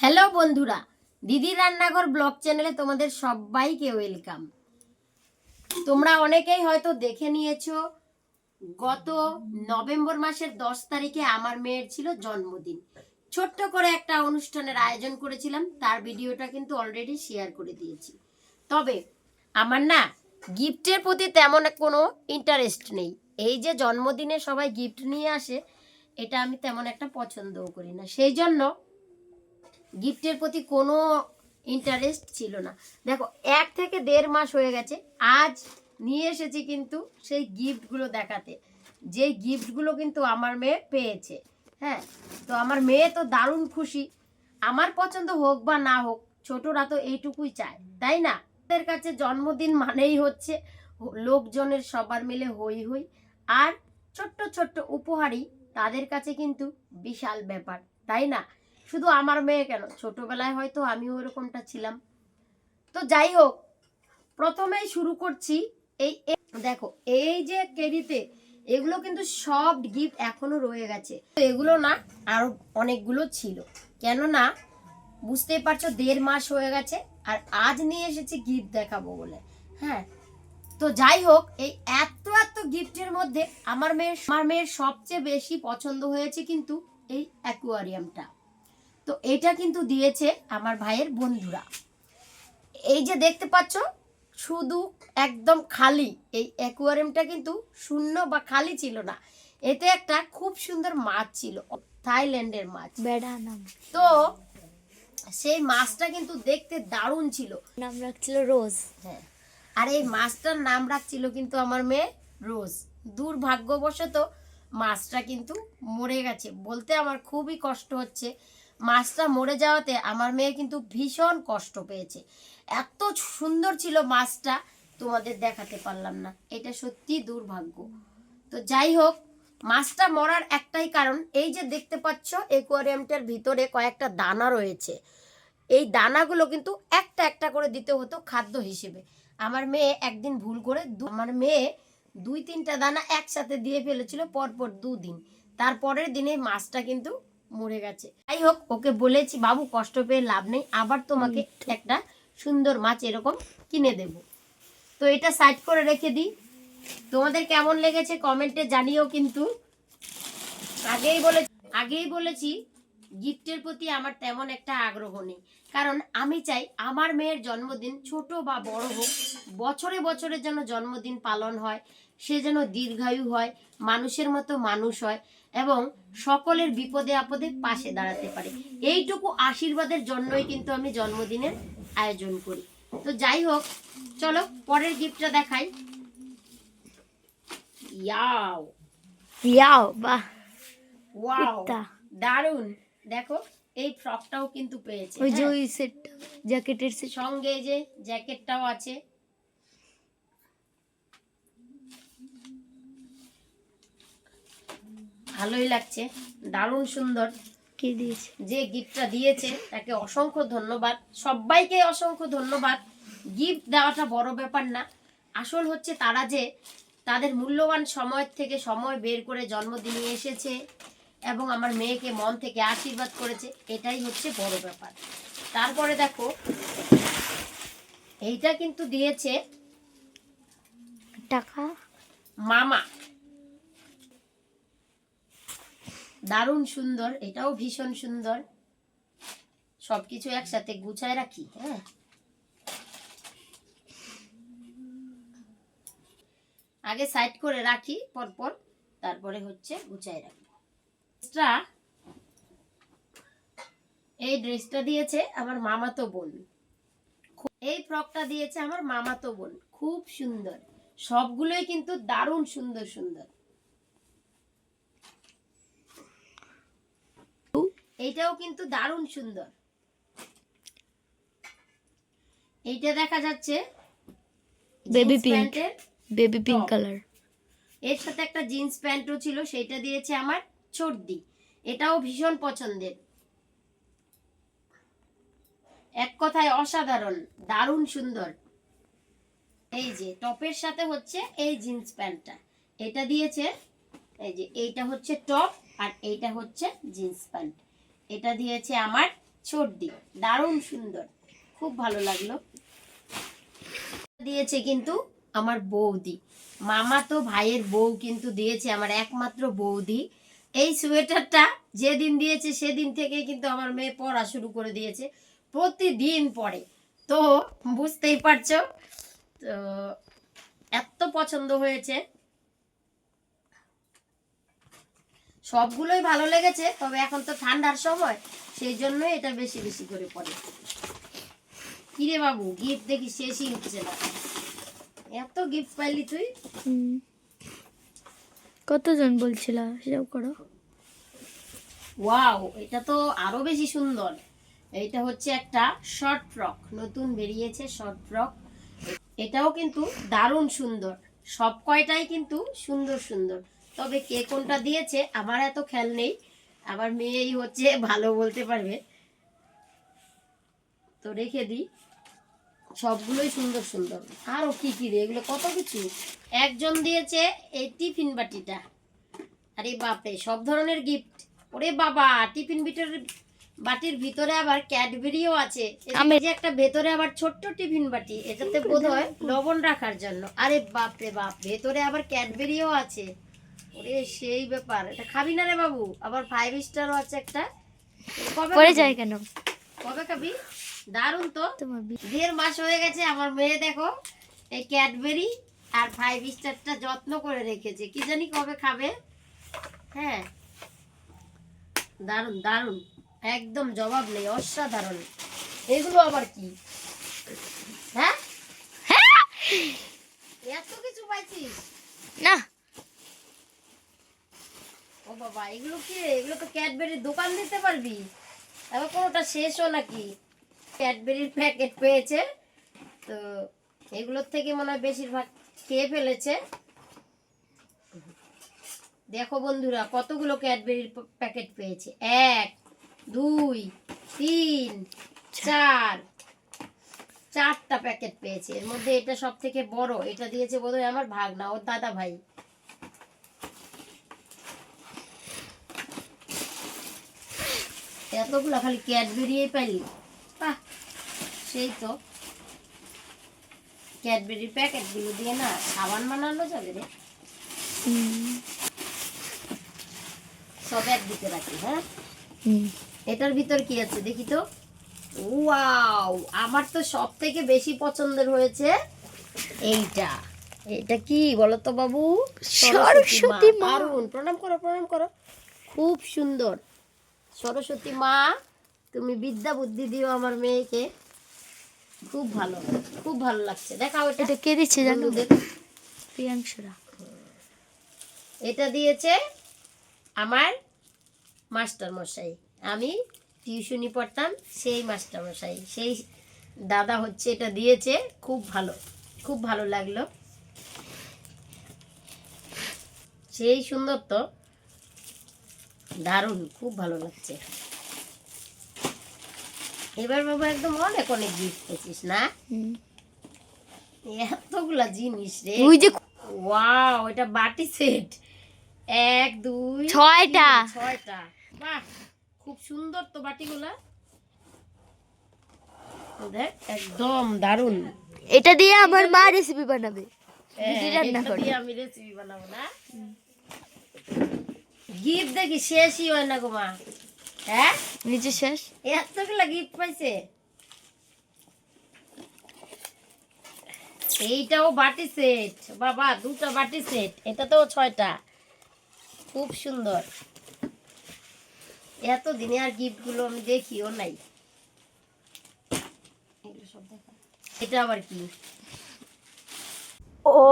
Hello বন্ধুরা দিদি রান্নাঘর ব্লগ চ্যানেলে তোমাদের সবাইকে ওয়েলকাম। তোমরা অনেকেই হয়তো দেখে নিয়েছো, গত নভেম্বর মাসের দশ তারিখে আমার মেয়ের ছিল জন্মদিন। ছোট্ট করে একটা অনুষ্ঠানের আয়োজন করেছিলাম, তার ভিডিওটা কিন্তু অলরেডি শেয়ার করে দিয়েছি। তবে আমার না গিফটের প্রতি তেমন কোনো ইন্টারেস্ট নেই। এই যে জন্মদিনে সবাই গিফট নিয়ে আসে, এটা আমি তেমন একটা পছন্দও করি না। সেই জন্য গিফটের প্রতি কোনো ইন্টারেস্ট ছিল না। দেখো, এক থেকে দেড় মাস হয়ে গেছে, আজ নিয়ে এসেছি কিন্তু সেই গিফটগুলো দেখাতে। যে গিফটগুলো কিন্তু আমার মেয়ে পেয়েছে হ্যাঁ? তো আমার মেয়ে তো দারুণ খুশি। আমার পছন্দ হোক বা না হোক, ছোটরা তো এইটুকুই চায়, তাই না? তাদের কাছে জন্মদিন মানেই হচ্ছে লোকজনের সবার মিলে হই হই, আর ছোট্ট ছোট্ট উপহারই তাদের কাছে কিন্তু বিশাল ব্যাপার, তাই না? শুধু আমার মেয়ে কেন? ছোটবেলায় হয়তো আমিও ওরকমটা ছিলাম। তো যাই হোক, প্রথমেই শুরু করছি এই দেখো, এই যে কেরিতে এগুলো কিন্তু সব গিফট এখনও রয়ে গেছে। তো এগুলো না আরও অনেকগুলো ছিল। কেননা বুঝতেই পারছ, দেড় মাস হয়ে গেছে আর আজ নিয়ে এসেছি গিফট দেখাবো বলে। হ্যাঁ তো যাই হোক, এই এত এত গিফটের মধ্যে আমার মেয়ের আমার মেয়ের সবচেয়ে বেশি পছন্দ হয়েছে কিন্তু এই অ্যাকোয়ারিয়ামটা। তো এটা কিন্তু দিয়েছে আমার ভাইয়ের বন্ধুরা। এই যে দেখতে পাচ্ছ শুধু একদম খালি এই অ্যাকোয়ারিয়ামটা কিন্তু শূন্য বা খালি ছিল না। এতে একটা খুব সুন্দর মাছ ছিল থাইল্যান্ডের মাছ। তো সেই মাছটা কিন্তু দেখতে দারুণ ছিল। নাম রাখছিল রোজ। হ্যাঁ আর এই মাছটার নাম রাখছিল কিন্তু আমার মেয়ে রোজ। দুর্ভাগ্যবশত মাছটা কিন্তু মরে গেছে। বলতে আমার খুবই কষ্ট হচ্ছে। মাছটা মরে যাওয়াতে আমার মেয়ে কিন্তু ভীষণ কষ্ট পেয়েছে। এত সুন্দর ছিল মাছটা, তোমাদের দেখাতে পারলাম না। এটা সত্যি দুর্ভাগ্য। তো যাই হোক, মাছটা মরার একটাই কারণ, এই যে দেখতে পাচ্ছ একুয়ারিয়ামটার ভিতরে কয়েকটা দানা রয়েছে। এই দানাগুলো কিন্তু একটা একটা করে দিতে হতো খাদ্য হিসেবে। আমার মেয়ে একদিন ভুল করে আমার মেয়ে দুই তিনটা দানা একসাথে দিয়ে ফেলেছিল, পরপর দুদিন। তারপরের দিনে মাছটা কিন্তু মরে গেছে। যাই হোক ওকে বলেছি বাবু কষ্ট পেয়ে লাভ নেই আবার তোমাকে একটা সুন্দর মাছ এরকম কিনে দেব। তো এটা সাইড করে রেখে দিই। তোমাদের কেমন লেগেছে কমেন্টে জানিও কিন্তু। আগেই বলে আগেই বলেছি গিফটের প্রতি আমার তেমন একটা আগ্রহ নেই। কারণ আমি চাই আমার মেয়ের জন্মদিন ছোট বা বড় হোক বছরে বছরে যেন জন্মদিন পালন হয় সে যেন দীর্ঘায়ু হয় মানুষের মতো মানুষ হয়। এবং সকলের বিপদে আপদে পাশে দাঁড়াতে পারে। এইটুকু আশীর্বাদের জন্যই কিন্তু আমি জন্মদিনের আয়োজন করি। তো যাই হোক চলো পরের গিফটটা দেখাই। ইয়াও। ইয়াও বাহ। ওয়াও দারুণ দেখো এই ফ্রকটাও কিন্তু পেয়েছে ওই যে হ্যাঁ। ওই সেট জ্যাকেটের সঙ্গে যে জ্যাকেটটাও আছে। ভালোই লাগছে। দারুণ সুন্দর। কে দিয়েছে? যে গিফটটা দিয়েছে তাকে অসংখ্য ধন্যবাদ। সবাইকে অসংখ্য ধন্যবাদ। গিফট দেওয়াটা বড় ব্যাপার না। আসল হচ্ছে তারা যে তাদের মূল্যবান সময় থেকে সময় বের করে জন্মদিনে এসেছে এবং আমার মেয়েকে মন থেকে আশীর্বাদ করেছে এটাই হচ্ছে বড় ব্যাপার। তারপরে দেখো এইটা কিন্তু দিয়েছে টাকা? মামা। দারুণ সুন্দর, এটাও ভীষণ সুন্দর। সবকিছু একসাথে গুছায় রাখি হ্যাঁ। আগে সাইড করে রাখি পরপর, তারপরে হচ্ছে গুছায় রাখি। ড্রেসটা, এই ড্রেসটা দিয়েছে আমার মামাতো বোন। এই ফ্রকটা দিয়েছে আমার মামাতো বোন। খুব সুন্দর। সবগুলোই কিন্তু দারুণ সুন্দর সুন্দর। এইটাও কিন্তু দারুণ সুন্দর। এইটা দেখা যাচ্ছে বেবি. প্যান্টের বেবি পিঙ্ক কালারের সাথে একটা জিন্স প্যান্টও ছিল সেটা দিয়েছে আমার চর্দি। এটাও ভীষণ পছন্দের। এক কথায় অসাধারণ দারুণ সুন্দর। এই যে টপের সাথে হচ্ছে এই জিন্স প্যান্টটা। এটা দিয়েছে এই যে এইটা হচ্ছে টপ আর এইটা হচ্ছে জিন্স প্যান্ট এটা দিয়েছে আমার চর্দি। দারুণ সুন্দর। খুব ভালো লাগল। দিয়েছে কিন্তু আমার বৌদি। মামা তো ভাইয়ের বউ কিন্তু দিয়েছে আমার একমাত্র বৌদি। এই সোয়েটারটা যেদিন দিয়েছে সেদিন থেকে কিন্তু আমার মেয়ে পড়া শুরু করে দিয়েছে প্রতিদিন পড়ে। তো বুঝতেই পারছ? তো এত পছন্দ হয়েছে। সবগুলোই ভালো লেগেছে তবে এখন তো ঠান্ডার সময় সেই জন্য এটা বেশি বেশি করে পড়ে কিরে বাবু গিফট দেখি শেষই হচ্ছে না। এত গিফট পাইলি তুই? কতজন বলছিল সেটাও করো। ওয়াও এটা তো আরও বেশি সুন্দর। এটা হচ্ছে একটা শর্ট ফ্রক নতুন বেরিয়েছে শর্ট ফ্রক এটাও কিন্তু দারুণ সুন্দর। সব কয়টাই কিন্তু সুন্দর সুন্দর। তবে কে কোনটা দিয়েছে আমার এত খেয়াল নেই। আমার মেয়েই হচ্ছে ভালো বলতে পারবে। তো রেখে দিই। সবগুলোই সুন্দর সুন্দর। আরও কি কি রে এগুলো কত কিছু? একজন দিয়েছে এই টিফিন বাটিটা। আরে বাপরে সব ধরনের গিফট ওরে বাবা টিফিন বিটের বাটির ভিতরে আবার ক্যাডবেরিও আছে। আমি যে একটা ভেতরে আবার ছোট্ট টিফিন বাটি এটাতে বোধ হয় লবণ রাখার জন্য। আরে বাপরে বাপ ভেতরে আবার ক্যাডবেরিও আছে। ওরে সেই ব্যাপার এটা খাবি না রে বাবু? আবার ফাইভ স্টারও আছে একটা। কবে পড়ে? যায় কেন? কবে খাবি? দারুণ তো। দেড় মাস হয়ে গেছে আমার মেয়ে দেখো এই ক্যাডবেরি আর ফাইভ স্টারটা যত্ন করে রেখেছে। কি জানি কবে খাবে? হ্যাঁ। দারুণ দারুণ। একদম জবাব নেই অসাধারণ। এগুলো আবার কি? হ্যাঁ! এত কিছু পাইছিস? না। ও বাবা, এগুলো কি এগুলো তো ক্যাডবেরির দোকান দিতে পারবি? এবার কোনোটা শেষও নাকি? ক্যাডবেরির প্যাকেট পেয়েছে, তো এগুলোর থেকে মনে হয় বেশিরভাগ খেয়ে ফেলেছে। দেখো বন্ধুরা, কতগুলো ক্যাডবেরির প্যাকেট পেয়েছে? এক, দুই, তিন, চার, চারটা প্যাকেট পেয়েছে। এর মধ্যে এটা সব থেকে বড়। এটা দিয়েছে বোধহয় আমার ভাগনা, ওর দাদা ভাই এতগুলো খালি ক্যাডবেরিয়ে পাইলি। বাহ সেই তো। ক্যাডবেরির প্যাকেটগুলো দিয়ে না সাবান বানানো যাবে রে। সব একদিকে রাখি হ্যাঁ? এটার ভিতর কি আছে দেখি তো? ওয়াও আমার তো সব থেকে বেশি পছন্দের হয়েছে এইটা। এটা কি বলো তো বাবু? সরস্বতী মা। প্রণাম করো প্রণাম করো। খুব সুন্দর। সরস্বতী মা তুমি বিদ্যা বুদ্ধি দিও আমার মেয়েকে। খুব ভালো খুব ভালো লাগছে। দেখাও এটা। কে দিচ্ছে জানো। প্রিয়াংশুরা। এটা দিয়েছে আমার মাস্টার মশাই আমি টিউশনি পড়তাম সেই মাস্টার মশাই সেই দাদা হচ্ছে এটা দিয়েছে। খুব ভালো খুব ভালো লাগল। সেই সুন্দর তো। দারুণ খুব ভালো লাগছে। এবার বাবু একদম অনেক অনেক গিফট পেয়েছিস না? এতগুলা জিনিস রে। ওই যে ওয়াও এটা বাটি সেট। এক দুই ছয়টা। ছয়টা। বাহ খুব সুন্দর তো বাটিগুলা। দেখ একদম দারুণ। এটা দিয়ে আমার মা রেসিপি বানাবে। হ্যাঁ, রান্না করে। আমি রেসিপি বানাবো না? গিফট দেখি শেষই হয় না গো মা। হ্যাঁ? নিচে শেষ? এতগুলা গিফট পাইছে। এইটাও বাটি সেট। বাবা দুটা বাটি সেট। এটাতেও ছয়টা। খুব সুন্দর। এত দিনে আর গিফটগুলো আমি দেখিও নাই। এটা আবার কি? ও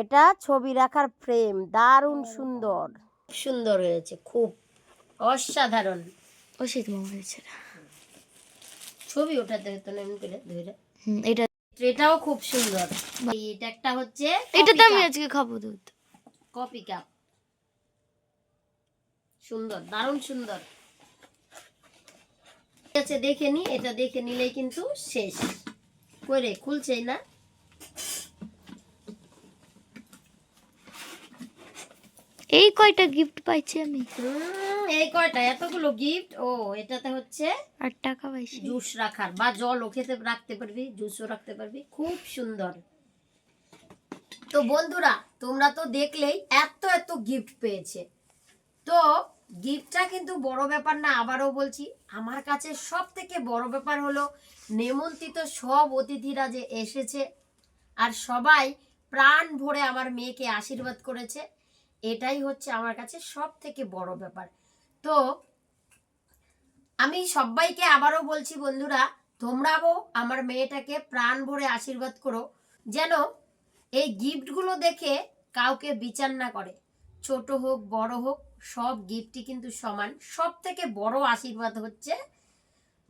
এটা ছবি রাখার ফ্রেম। দারুণ সুন্দর। সুন্দর হয়েছে খুব অসাধারণ। মামা হয়েছে ছবি ওঠাতে হতো না এমনি করে ধরে। হুম এটা এটাও খুব সুন্দর। এটা একটা হচ্ছে এটা তো আমি আজকে খাব দুধ। কপি কাপ সুন্দর দারুণ সুন্দর। ঠিক আছে দেখে নি এটা দেখে নিলেই কিন্তু শেষ। করে খুলছেই না? এই কয়টা গিফট পাইছি আমি? এই কয়টা? এতগুলো গিফট ও এটাতে হচ্ছে আর টাকা পাইছি। জুস রাখার বা জলও খেতে রাখতে পারবি জুসও রাখতে পারবি। খুব সুন্দর। তো বন্ধুরা তোমরা তো দেখলেই এত এত গিফট পেয়েছে। তো গিফটটা কিন্তু বড় ব্যাপার না আবারও বলছি আমার কাছে সব থেকে বড় ব্যাপার হলো নেমন্ত্রিত সব অতিথিরা যে এসেছে আর সবাই প্রাণ ভরে আমার মেয়েকে আশীর্বাদ করেছে। এটাই হচ্ছে আমার কাছে সব থেকে বড় ব্যাপার। তো আমি সবাইকে আবারও বলছি বন্ধুরা তোমরাও আমার মেয়েটাকে প্রাণ ভরে আশীর্বাদ করো, যেন এই গিফটগুলো দেখে কাউকে বিচার না করে। ছোট হোক, বড় হোক, সব গিফটই কিন্তু সমান। সব থেকে বড় আশীর্বাদ হচ্ছে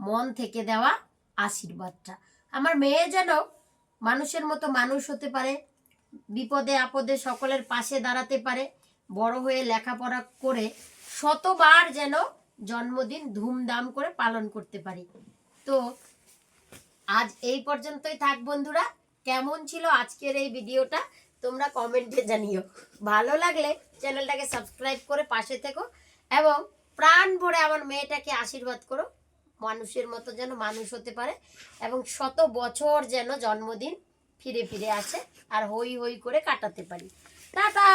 মন থেকে দেওয়া আশীর্বাদটা। আমার মেয়ে যেন মানুষের মতো মানুষ হতে পারে, বিপদে আপদে সকলের পাশে দাঁড়াতে পারে বড় হয়ে লেখাপড়া করে শতবার যেন জন্মদিন ধুমধাম করে পালন করতে পারি। তো আজ এই পর্যন্তই থাক বন্ধুরা। কেমন ছিল আজকের এই ভিডিওটা তোমরা কমেন্টে জানিও। ভালো লাগলে চ্যানেলটাকে সাবস্ক্রাইব করে পাশে থেকো এবং প্রাণ ভরে আমার মেয়েটাকে আশীর্বাদ করো। মানুষের মতো যেন মানুষ হতে পারে এবং শত বছর যেন জন্মদিন ফিরে ফিরে আসে আর হই হই করে কাটাতে পারি। টাটা!